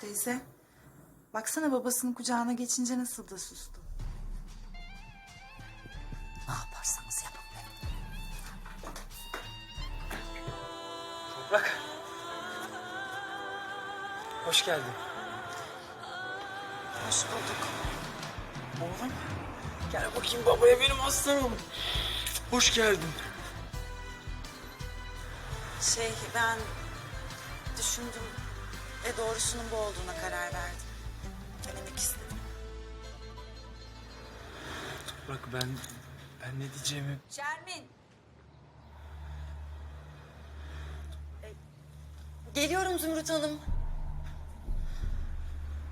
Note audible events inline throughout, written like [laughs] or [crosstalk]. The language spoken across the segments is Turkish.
Teyze. Baksana babasının kucağına geçince nasıl da sustu. Ne yaparsanız yapın be. Toprak. Hoş geldin. Hoş bulduk. Oğlum. Gel bakayım babaya benim aslanım. Hoş geldin. Şey ben düşündüm ve doğrusunun bu olduğuna karar verdim. Denemek istedim. Toprak ben ben ne diyeceğimi Şermin. E, Geliyorum Zümrüt Hanım.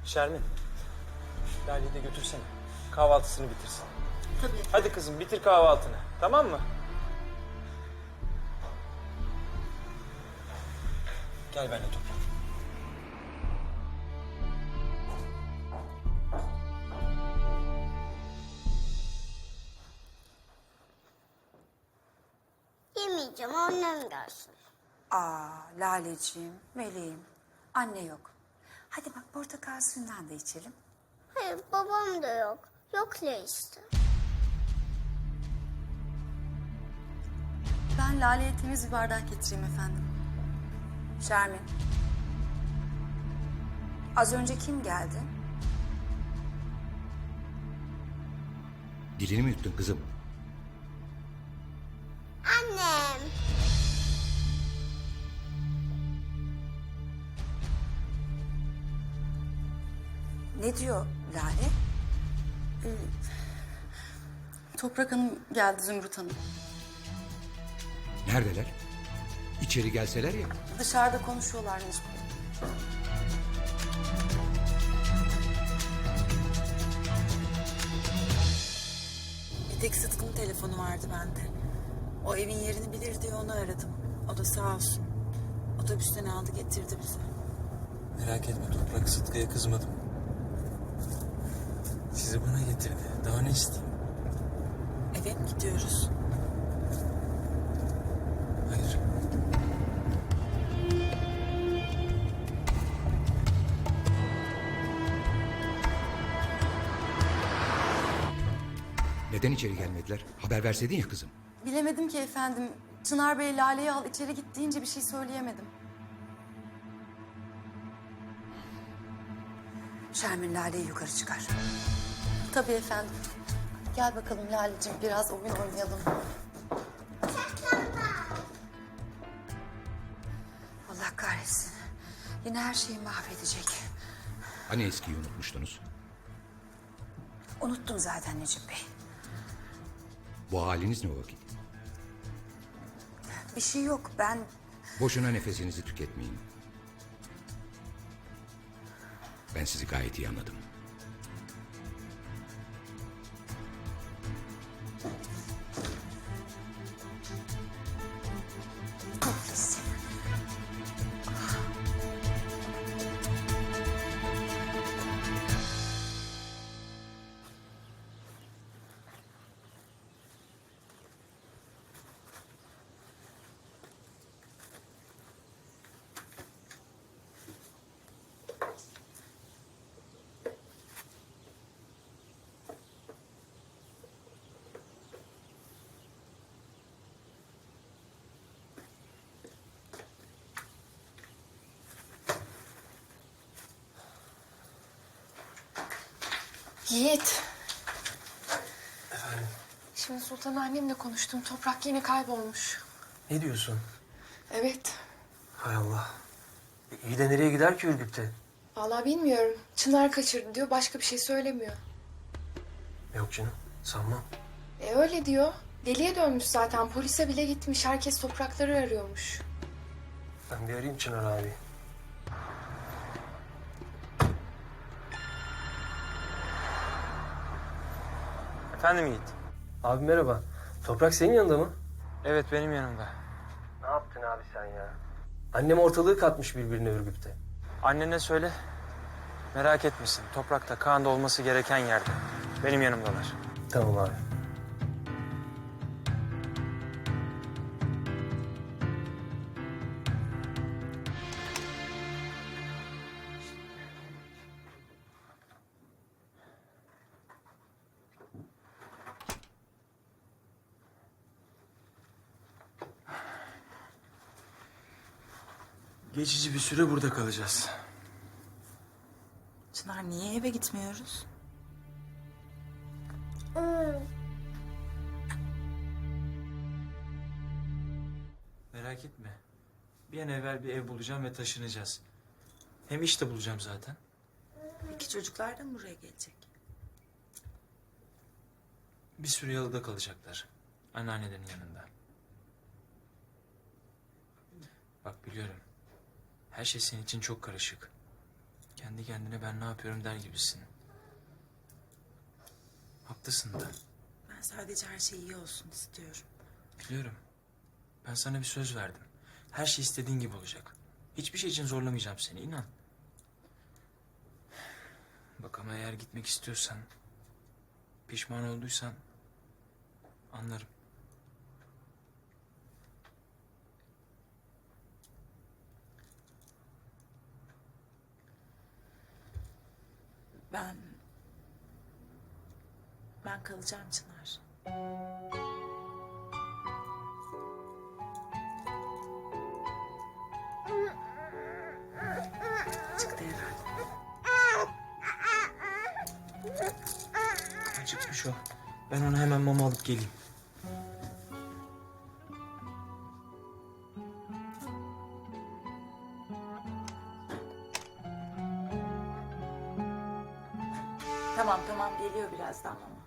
Şermin. Lale'yi de götürsene. Kahvaltısını bitirsin. Tabii. Hadi kızım bitir kahvaltını. Tamam mı? Gel benimle Toprak. Gelsin. Aa Laleciğim, meleğim. Anne yok. Hadi bak portakal suyundan da içelim. Hayır babam da yok. Yok ya işte. Ben Lale'ye temiz bir bardak getireyim efendim. Şermin. Az önce kim geldi? Dilini mi yuttun kızım? Ne diyor Lale? Toprak Hanım geldi Zümrüt Hanım. Neredeler? İçeri gelseler ya. Dışarıda konuşuyorlar Bey. Bir tek Sıtkı'nın telefonu vardı bende. O evin yerini bilir diye onu aradım. O da sağ olsun. Otobüsten aldı getirdi bizi. Merak etme Toprak Sıtkı'ya kızmadım. Sizi bana getirdi. Daha ne isteyeyim? Eve mi gidiyoruz? Hayır. Neden içeri gelmediler? Haber verseydin ya kızım. Bilemedim ki efendim. Çınar Bey Lale'yi al içeri git deyince bir şey söyleyemedim. Şermin Lale'yi yukarı çıkar. Tabii efendim. Gel bakalım Lale'cim biraz oyun oynayalım. Allah kahretsin. Yine her şeyi mahvedecek. Hani eskiyi unutmuştunuz? Unuttum zaten Necip Bey. Bu haliniz ne o vakit? Bir şey yok ben Boşuna nefesinizi tüketmeyin. Ben sizi gayet iyi anladım. Yiğit. Şimdi Sultan annemle konuştum. Toprak yine kaybolmuş. Ne diyorsun? Evet. Hay Allah. İyi de nereye gider ki Ürgüp'te? Vallahi bilmiyorum. Çınar kaçırdı diyor. Başka bir şey söylemiyor. Yok canım sanmam. E öyle diyor. Deliye dönmüş zaten. Polise bile gitmiş. Herkes toprakları arıyormuş. Ben bir arayayım Çınar abi. Efendim Yiğit. Abi merhaba. Toprak senin yanında mı? Evet benim yanımda. Ne yaptın abi sen ya? Annem ortalığı katmış birbirine Ürgüp'te. Annene söyle. Merak etmesin. Toprakta Kaan'da olması gereken yerde. Benim yanımdalar. Tamam abi. Geçici bir süre burada kalacağız. Çınar niye eve gitmiyoruz? Merak etme. Bir an evvel bir ev bulacağım ve taşınacağız. Hem iş de bulacağım zaten. Peki çocuklar da mı buraya gelecek? Bir süre yalıda kalacaklar. Anneannelerin yanında. Bak biliyorum. Her şey senin için çok karışık. Kendi kendine ben ne yapıyorum der gibisin. Haklısın da. Ben sadece her şey iyi olsun istiyorum. Biliyorum. Ben sana bir söz verdim. Her şey istediğin gibi olacak. Hiçbir şey için zorlamayacağım seni inan. Bak ama eğer gitmek istiyorsan, pişman olduysan anlarım. Ben... Ben kalacağım Çınar. Çıktı herhalde. Acıkmış o. Ben ona hemen mama alıp geleyim. Birazdan ama.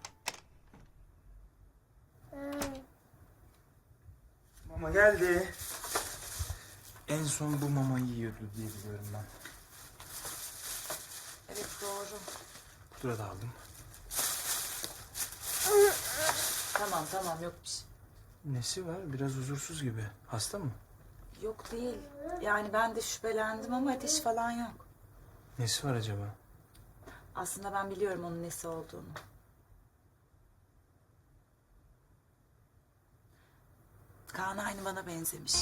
Mama geldi. En son bu mamayı yiyordu diye biliyorum ben. Evet doğru. Pudra da aldım. Tamam tamam yok bir şey. Nesi var? Biraz huzursuz gibi. Hasta mı? Yok değil. Yani ben de şüphelendim ama ateş falan yok. Nesi var acaba? Aslında ben biliyorum onun nesi olduğunu. Kaan aynı bana benzemiş.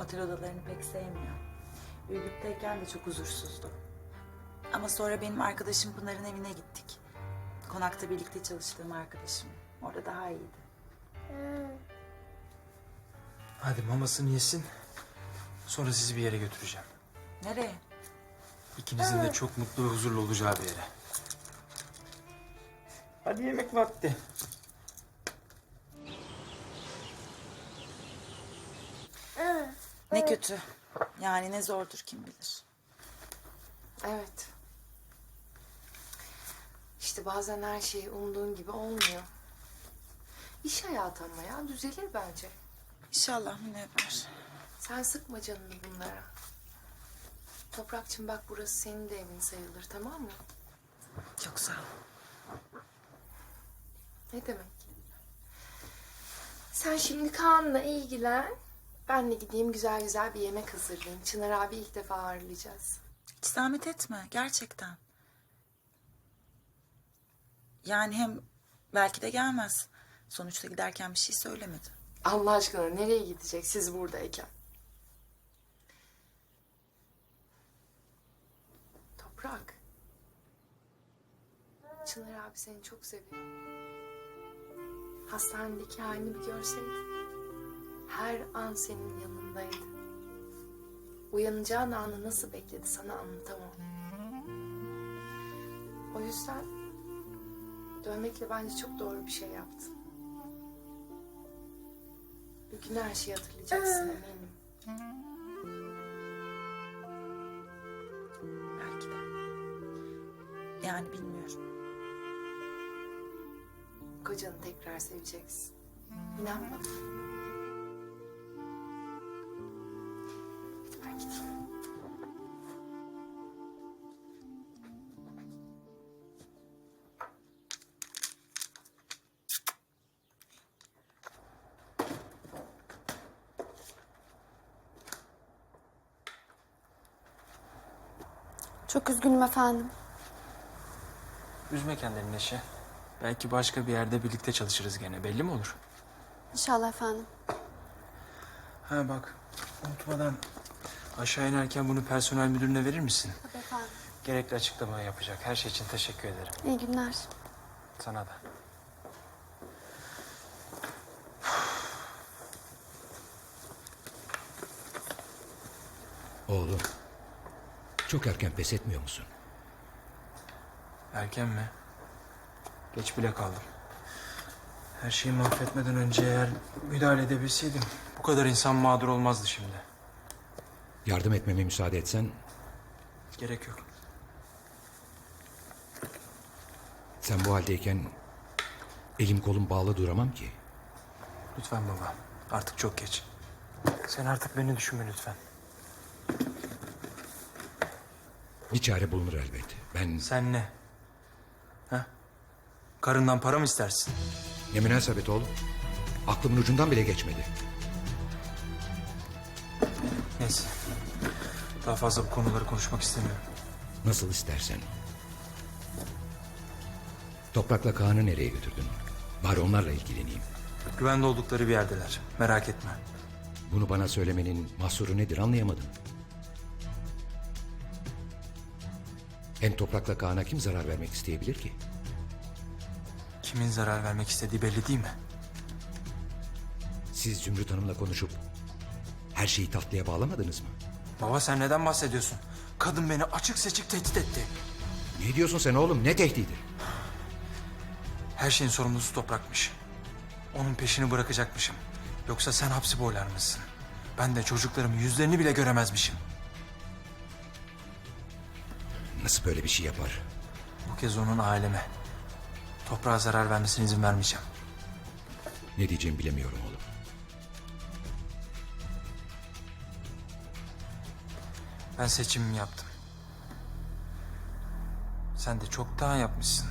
Otel odalarını pek sevmiyor. Ürgüp'teyken de çok huzursuzdu. Ama sonra benim arkadaşım Pınar'ın evine gittik. Konakta birlikte çalıştığım arkadaşım. Orada daha iyiydi. Hadi mamasını yesin. Sonra sizi bir yere götüreceğim. Nereye? İkinizin de çok mutlu ve huzurlu olacağı bir yere. Hadi yemek vakti. Ne kötü. Yani ne zordur kim bilir. Evet. İşte bazen her şey umduğun gibi olmuyor. İş hayatı ama ya düzelir bence. İnşallah Münevver. Sen sıkma canını bunlara. Toprakçım bak burası senin de evin sayılır tamam mı? Çok sağ ol. Ne demek? Sen şimdi Kaan'la ilgilen. Ben de gideyim güzel güzel bir yemek hazırlayayım. Çınar abi ilk defa ağırlayacağız. Hiç zahmet etme gerçekten. Yani hem belki de gelmez. Sonuçta giderken bir şey söylemedi. Allah aşkına nereye gidecek siz buradayken? Toprak. Çınar abi seni çok seviyor. Hastanedeki halini bir görseydin. Her an senin yanındaydı. Uyanacağın anı nasıl bekledi sana anlatamam. O yüzden dönmekle bence çok doğru bir şey yaptın. Bir gün her şeyi hatırlayacaksın eminim. Belki de. Yani bilmiyorum. Kocanı tekrar seveceksin. İnan bana. Üzgünüm efendim. Üzme kendini Neşe. Belki başka bir yerde birlikte çalışırız gene. Belli mi olur? İnşallah efendim. Ha bak. Unutmadan aşağı inerken bunu personel müdürüne verir misin? Tabii efendim. Gerekli açıklamayı yapacak. Her şey için teşekkür ederim. İyi günler. Sana da. Oğlum, çok erken pes etmiyor musun? Erken mi? Geç bile kaldım. Her şeyi mahvetmeden önce eğer müdahale edebilseydim bu kadar insan mağdur olmazdı şimdi. Yardım etmeme müsaade etsen Gerek yok. sen bu haldeyken elim kolum bağlı duramam ki. Lütfen baba. Artık çok geç. Sen artık beni düşünme lütfen. Bir çare bulunur elbet. Ben Sen ne? Ha? Karından para mı istersin? ne münasebet oğlum. Aklımın ucundan bile geçmedi. Neyse. Daha fazla bu konuları konuşmak istemiyorum. Nasıl istersen. Toprakla Kaan'ı nereye götürdün? Bari onlarla ilgileneyim. Güvende oldukları bir yerdeler. Merak etme. Bunu bana söylemenin mahsuru nedir anlayamadım. Hem Toprak'la Kaan'a kim zarar vermek isteyebilir ki? Kimin zarar vermek istediği belli değil mi? Siz Zümrüt Hanım'la konuşup her şeyi tatlıya bağlamadınız mı? Baba sen neden bahsediyorsun? Kadın beni açık seçik tehdit etti. Ne diyorsun sen oğlum? Ne tehdidi? Her şeyin sorumlusu toprakmış. Onun peşini bırakacakmışım. Yoksa sen hapsi boylar mısın? Ben de çocuklarımın yüzlerini bile göremezmişim. Nasıl böyle bir şey yapar? Bu kez onun aileme. Toprağa zarar vermesine izin vermeyeceğim. Ne diyeceğimi bilemiyorum oğlum. Ben seçimimi yaptım. Sen de çoktan yapmışsın.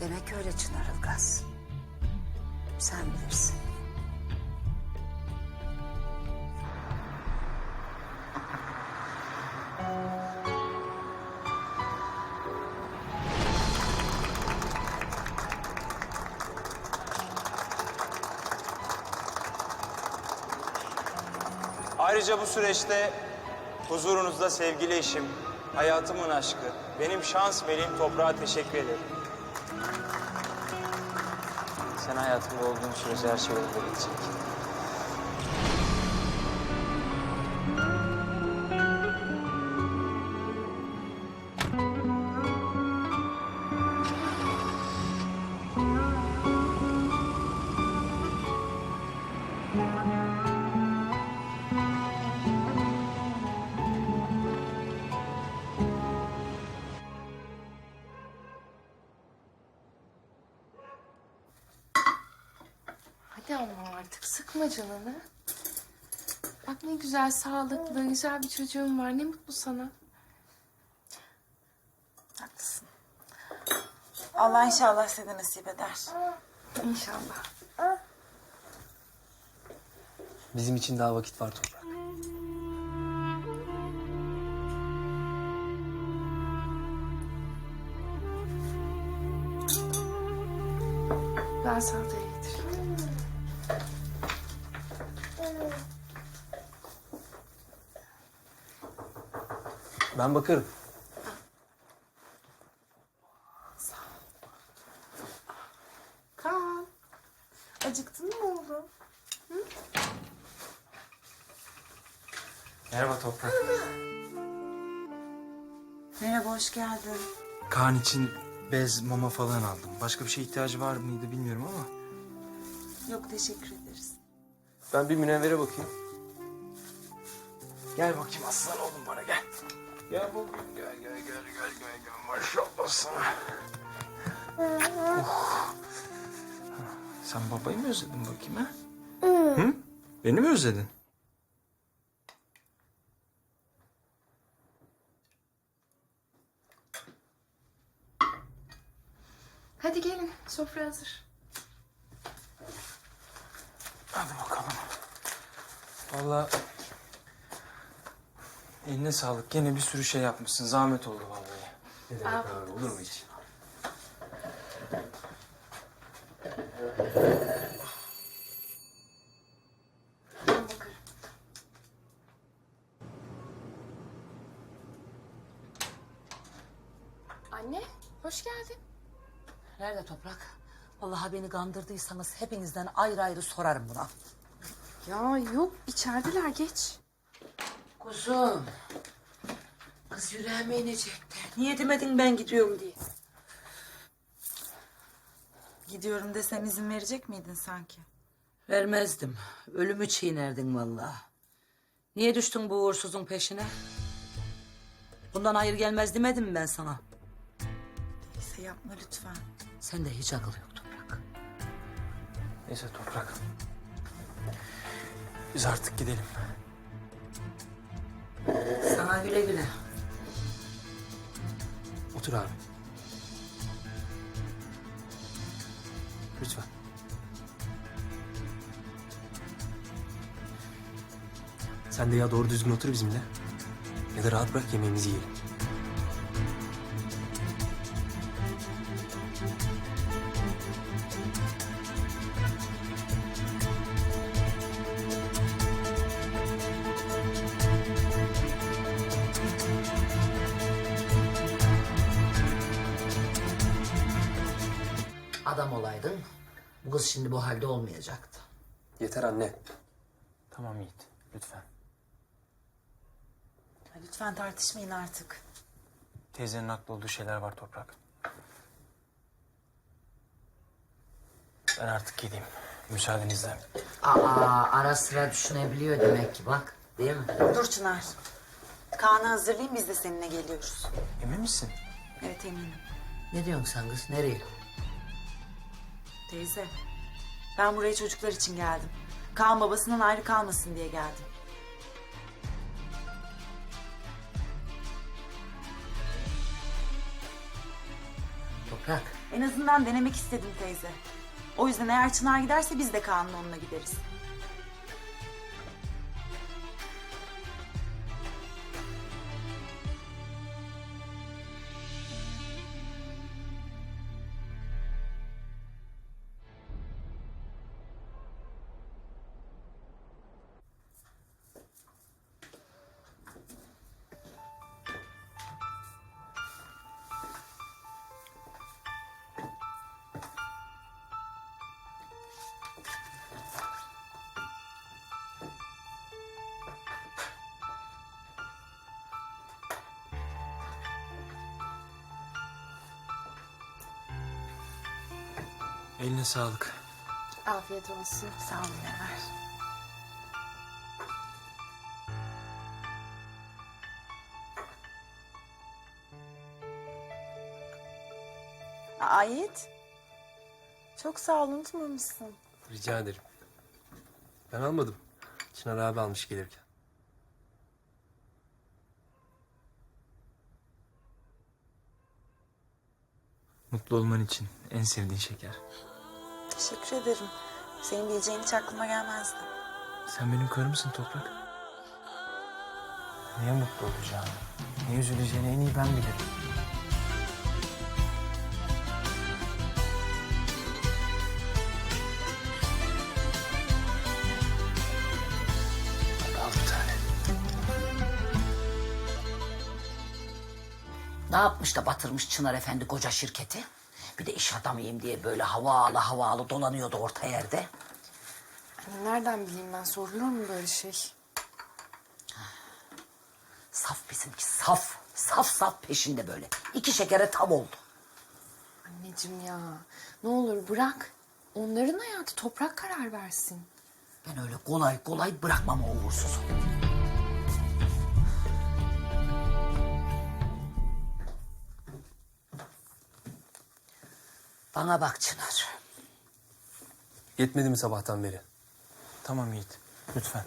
Demek öyle Çınar Ilgaz. Sen bilirsin. Ayrıca bu süreçte huzurunuzda sevgili eşim, hayatımın aşkı, benim şans meleğim toprağa teşekkür ederim. Sen hayatımda olduğun sürece her şey yolunda gidecek. Ama artık sıkma canını. Bak ne güzel, sağlıklı, güzel bir çocuğun var. Ne mutlu sana. Haklısın. Allah inşallah size nasip eder. İnşallah. Bizim için daha vakit var Toprak. Ben getireyim. Ben bakarım. Kaan, acıktın mı oğlum? Merhaba Toprak. Merhaba, hoş geldin. Kaan için bez, mama falan aldım. Başka bir şeye ihtiyacı var mıydı bilmiyorum ama. Yok, teşekkür ederiz. Ben bir münevvere bakayım. Gel bakayım aslan oğlum bana gel. Gel bugün gel gel gel gel gel gel maşallah sana. oh. Sen babayı mı özledin bakayım ha? Hı? Beni mi özledin? Hadi gelin sofra hazır. Hadi bakalım. Vallahi eline sağlık. Gene bir sürü şey yapmışsın. Zahmet oldu vallahi. Ne demek abi olur mu hiç? Anne hoş geldin. Nerede toprak? Vallahi beni kandırdıysanız hepinizden ayrı ayrı sorarım buna. Ya yok içerideler geç. Kuzum. Kız yüreğime inecekti. Niye demedin ben gidiyorum diye. Gidiyorum desem izin verecek miydin sanki? Vermezdim. Ölümü çiğnerdin vallahi. Niye düştün bu uğursuzun peşine? Bundan hayır gelmez demedim mi ben sana? Neyse yapma lütfen. Sende hiç akıl yok toprak. Neyse toprak. Biz artık gidelim. Sana güle güle. Otur abi. Lütfen. Sen de ya doğru düzgün otur bizimle. Ya da rahat bırak yemeğimizi yiyelim. Bu halde olmayacaktı. Yeter anne. Tamam Yiğit. Lütfen. Ya Lütfen tartışmayın artık. Teyzenin haklı olduğu şeyler var toprak. Ben artık gideyim. Müsaadenizle. Aa ara sıra düşünebiliyor demek ki bak değil mi? Dur Çınar. Kaan'ı hazırlayayım biz de seninle geliyoruz. Emin misin? Evet eminim. Ne diyorsun sen kız nereye? Teyze. Ben buraya çocuklar için geldim. Kaan babasından ayrı kalmasın diye geldim. Toprak En azından denemek istedim teyze. O yüzden eğer Çınar giderse biz de Kaan'ın onunla gideriz. Eline sağlık. Afiyet olsun. Sağ olun Ömer. Ait. Çok sağ ol unutmamışsın. Rica ederim. Ben almadım. Çınar abi almış gelirken. Mutlu olman için en sevdiğin şeker. Teşekkür ederim. Senin bileceğin hiç aklıma gelmezdi. Sen benim karımsın Toprak. Niye mutlu olacağını, ne üzüleceğini en iyi ben bilirim. Hadi al bir tane. ne yapmış da batırmış Çınar Efendi koca şirketi? Bir de iş adamıyım diye böyle havalı havalı dolanıyordu orta yerde. Anne nereden bileyim ben sorulur mu böyle şey? Saf bizimki saf. Saf saf peşinde böyle. İki şekere tam oldu. Anneciğim ya ne olur bırak. Onların hayatı toprak karar versin. Ben öyle kolay kolay bırakmam o uğursuzu. Bana bak Çınar. Yetmedi mi sabahtan beri? Tamam Yiğit, lütfen.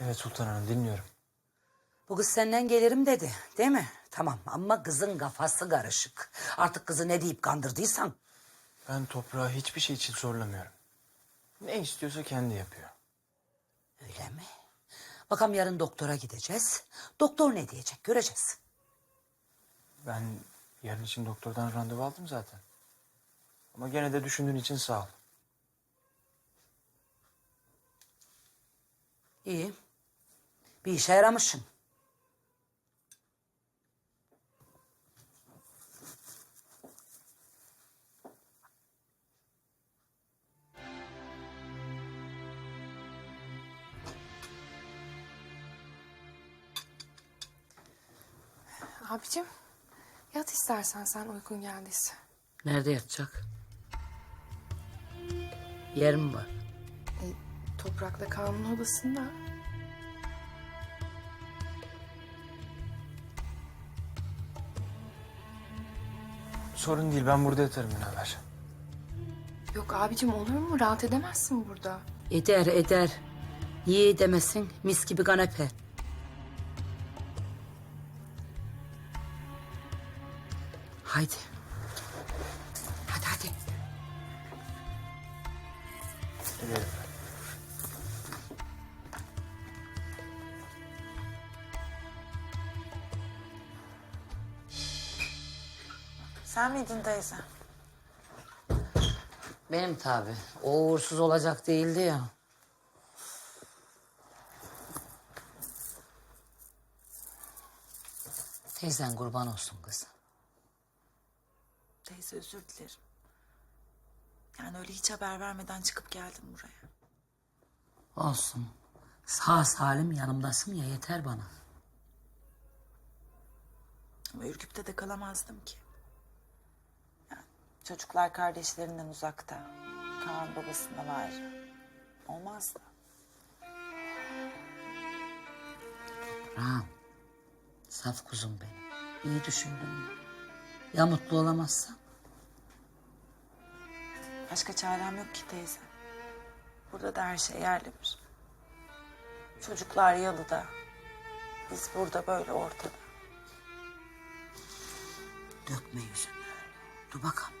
Evet Sultan Hanım, dinliyorum. Bu kız senden gelirim dedi değil mi? Tamam ama kızın kafası karışık. Artık kızı ne deyip kandırdıysan. Ben toprağı hiçbir şey için zorlamıyorum. Ne istiyorsa kendi yapıyor. Öyle mi? Bakalım yarın doktora gideceğiz. Doktor ne diyecek göreceğiz. Ben yarın için doktordan randevu aldım zaten. Ama gene de düşündüğün için sağ ol. İyi. Bir işe yaramışsın. Abicim yat istersen sen uykun geldiyse. Nerede yatacak? Yer mi var? E, toprakla Kaan'ın odasında. Sorun değil ben burada yatarım Münevver. Yok abicim olur mu? Rahat edemezsin burada. Eder eder. Niye edemesin? Mis gibi kanepe. Haydi. Miydin teyze? Benim tabi. O uğursuz olacak değildi ya. Teyzen kurban olsun kız. Teyze özür dilerim. Yani öyle hiç haber vermeden çıkıp geldim buraya. Olsun. Sağ salim yanımdasın ya yeter bana. Ama Ürgüp'te de kalamazdım ki. Çocuklar kardeşlerinden uzakta. Kaan babasından ayrı. Olmazdı. Ram. Saf kuzum benim. İyi düşündün mü? Ya mutlu olamazsan? Başka çarem yok ki teyze. Burada da her şey yerle bir. Çocuklar yalıda. Biz burada böyle ortada. Dökme yüzünü öyle. Dur bakalım.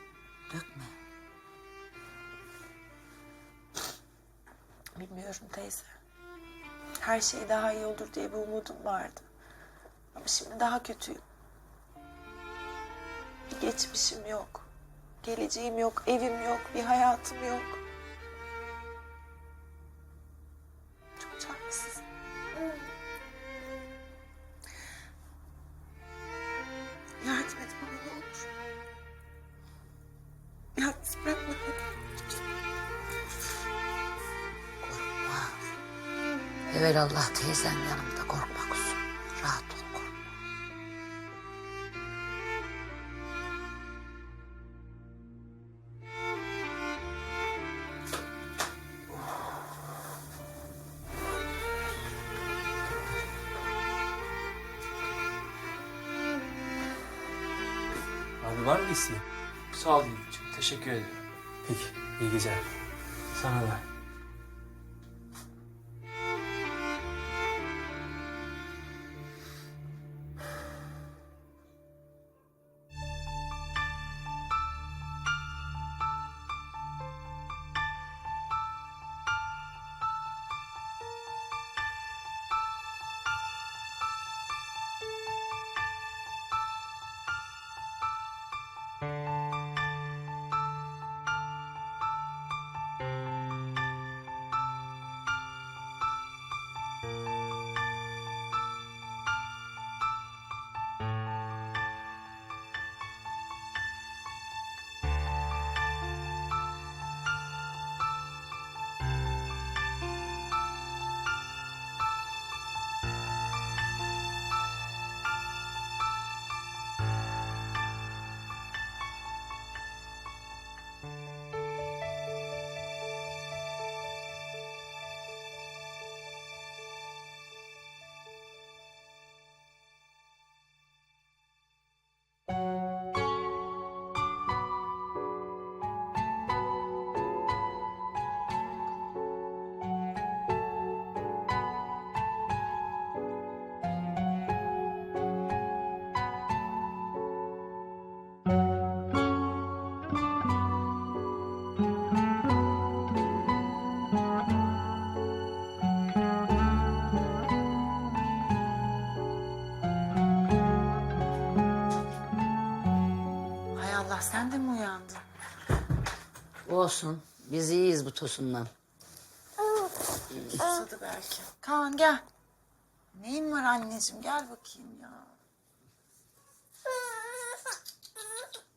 Dökme. Bilmiyorum teyze. Her şey daha iyi olur diye bir umudum vardı. Ama şimdi daha kötüyüm. Bir geçmişim yok. Geleceğim yok, evim yok, bir hayatım yok. Teyzen yanımda korkma kuzum. Rahat ol korkma. Abi var mı isteğin? Sağ ol Yiğit'ciğim. Teşekkür ederim. Peki iyi geceler. Sana da. Sen de mi uyandın? Olsun. Biz iyiyiz bu tosundan. Susadı belki. Kaan gel. Neyin var anneciğim gel bakayım ya.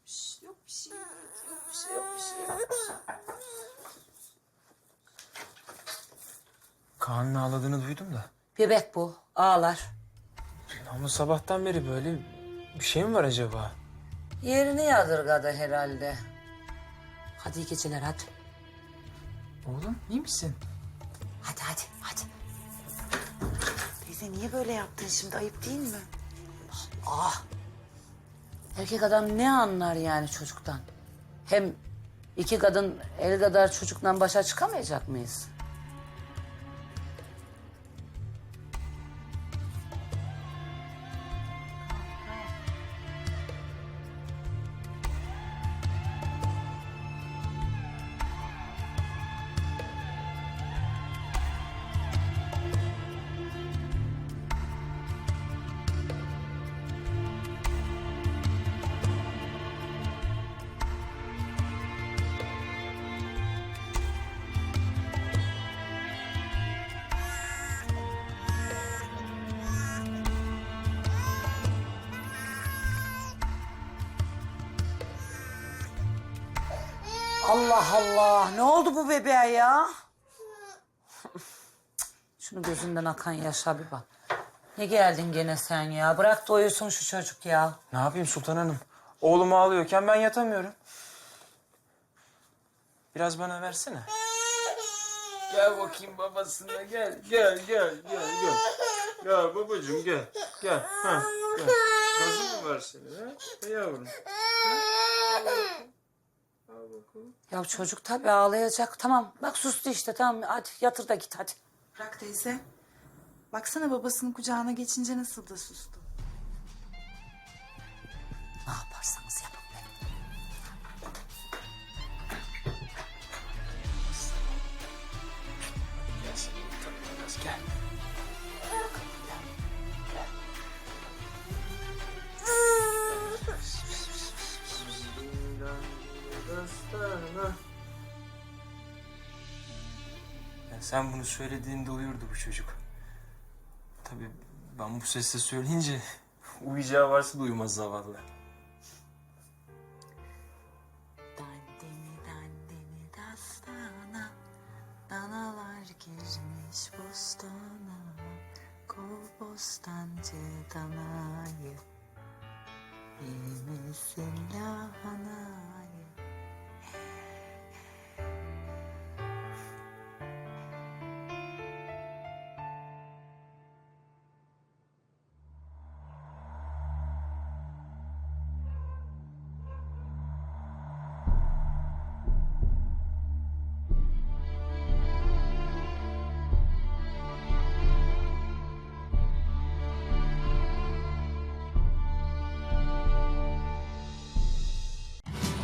Şş, yok bir şey yok bir şey yok bir şey yok. bir şey. Kaan'ın ağladığını duydum da. Bebek bu. Ağlar. Ama sabahtan beri böyle bir şey mi var acaba? Yerini yadırgadı herhalde. Hadi iyi geceler hadi. Oğlum iyi misin? Hadi hadi hadi. Teyze niye böyle yaptın şimdi ayıp değil mi? Ah. Erkek adam ne anlar yani çocuktan? Hem iki kadın el kadar çocukla başa çıkamayacak mıyız? Allah Allah. Ne oldu bu bebeğe ya? Şunu gözünden akan yaşa bir bak. Ne geldin gene sen ya? Bırak da uyusun şu çocuk ya. Ne yapayım Sultan Hanım? Oğlum ağlıyorken ben yatamıyorum. Biraz bana versene. Gel bakayım babasına gel. Gel gel gel gel. Gel babacığım gel. Gel. Ha, gel. Gazı mı var senin ha? E yavrum. Ya çocuk tabii ağlayacak. Tamam bak sustu işte tamam hadi yatır da git hadi. Bırak teyze. Baksana babasının kucağına geçince nasıl da sustu. Ne yaparsanız yapın sen bunu söylediğinde uyurdu bu çocuk. Tabii ben bu sesle söyleyince [laughs] uyuyacağı varsa da uyumaz zavallı. Bostana Kov bostancı danayı Yemesin lahanayı